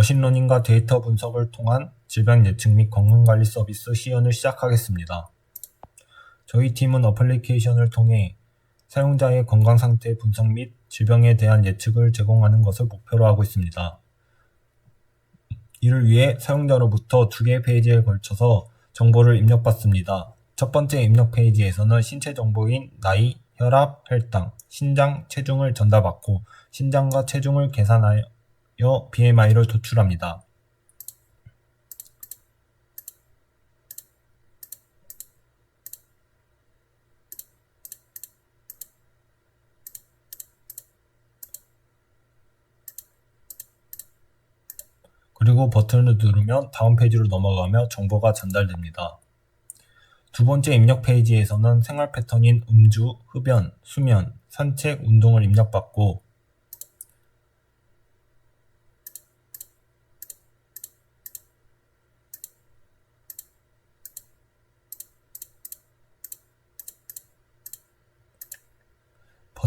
머신러닝과 데이터 분석을 통한 질병 예측 및 건강관리 서비스 시연을 시작하겠습니다. 저희 팀은 어플리케이션을 통해 사용자의 건강 상태 분석 및 질병에 대한 예측을 제공하는 것을 목표로 하고 있습니다. 이를 위해 사용자로부터 두 개의 페이지에 걸쳐서 정보를 입력받습니다. 첫 번째 입력 페이지에서는 신체 정보인 나이, 혈압, 혈당, 신장, 체중을 전달받고 신장과 체중을 계산하여 BMI를 도출합니다. 그리고 버튼을 누르면 다음 페이지로 넘어가며 정보가 전달됩니다. 두 번째 입력 페이지에서는 생활 패턴인 음주, 흡연, 수면, 산책, 운동을 입력받고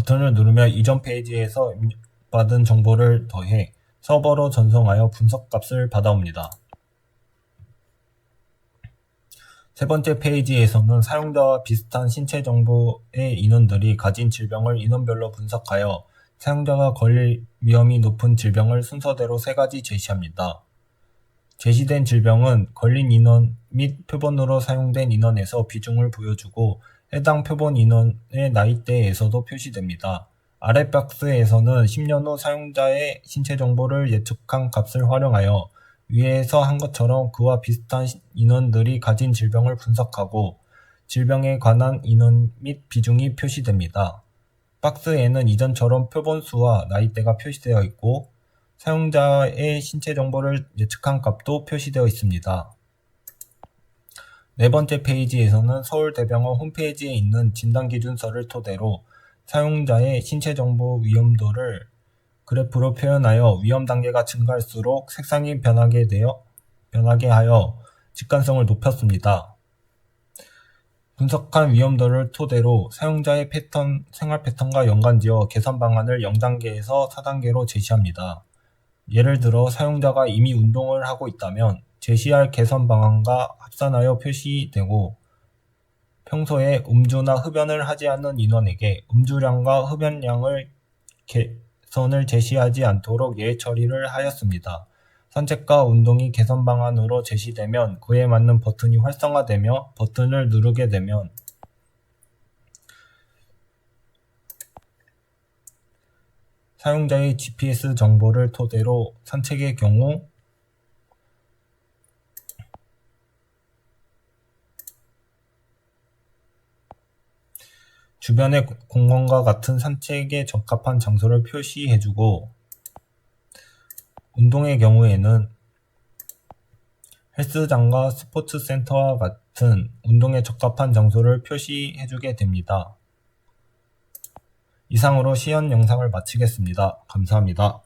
버튼을 누르며 이전 페이지에서 입력받은 정보를 더해 서버로 전송하여 분석값을 받아옵니다. 세 번째 페이지에서는 사용자와 비슷한 신체 정보의 인원들이 가진 질병을 인원별로 분석하여 사용자가 걸릴 위험이 높은 질병을 순서대로 세 가지 제시합니다. 제시된 질병은 걸린 인원 및 표본으로 사용된 인원에서 비중을 보여주고 해당 표본 인원의 나이대에서도 표시됩니다. 아래 박스에서는 10년 후 사용자의 신체 정보를 예측한 값을 활용하여 위에서 한 것처럼 그와 비슷한 인원들이 가진 질병을 분석하고 질병에 관한 인원 및 비중이 표시됩니다. 박스에는 이전처럼 표본 수와 나이대가 표시되어 있고 사용자의 신체 정보를 예측한 값도 표시되어 있습니다. 네 번째 페이지에서는 서울대병원 홈페이지에 있는 진단기준서를 토대로 사용자의 신체 정보 위험도를 그래프로 표현하여 위험 단계가 증가할수록 색상이 변하게 되어 변하게 하여 직관성을 높였습니다. 분석한 위험도를 토대로 사용자의 패턴, 생활 패턴과 연관지어 개선 방안을 0단계에서 4단계로 제시합니다. 예를 들어 사용자가 이미 운동을 하고 있다면 제시할 개선 방안과 합산하여 표시되고 평소에 음주나 흡연을 하지 않는 인원에게 음주량과 흡연량을 개선을 제시하지 않도록 예외 처리를 하였습니다. 산책과 운동이 개선 방안으로 제시되면 그에 맞는 버튼이 활성화되며 버튼을 누르게 되면 사용자의 GPS 정보를 토대로 산책의 경우 주변의 공원과 같은 산책에 적합한 장소를 표시해주고 운동의 경우에는 헬스장과 스포츠 센터와 같은 운동에 적합한 장소를 표시해주게 됩니다. 이상으로 시연 영상을 마치겠습니다. 감사합니다.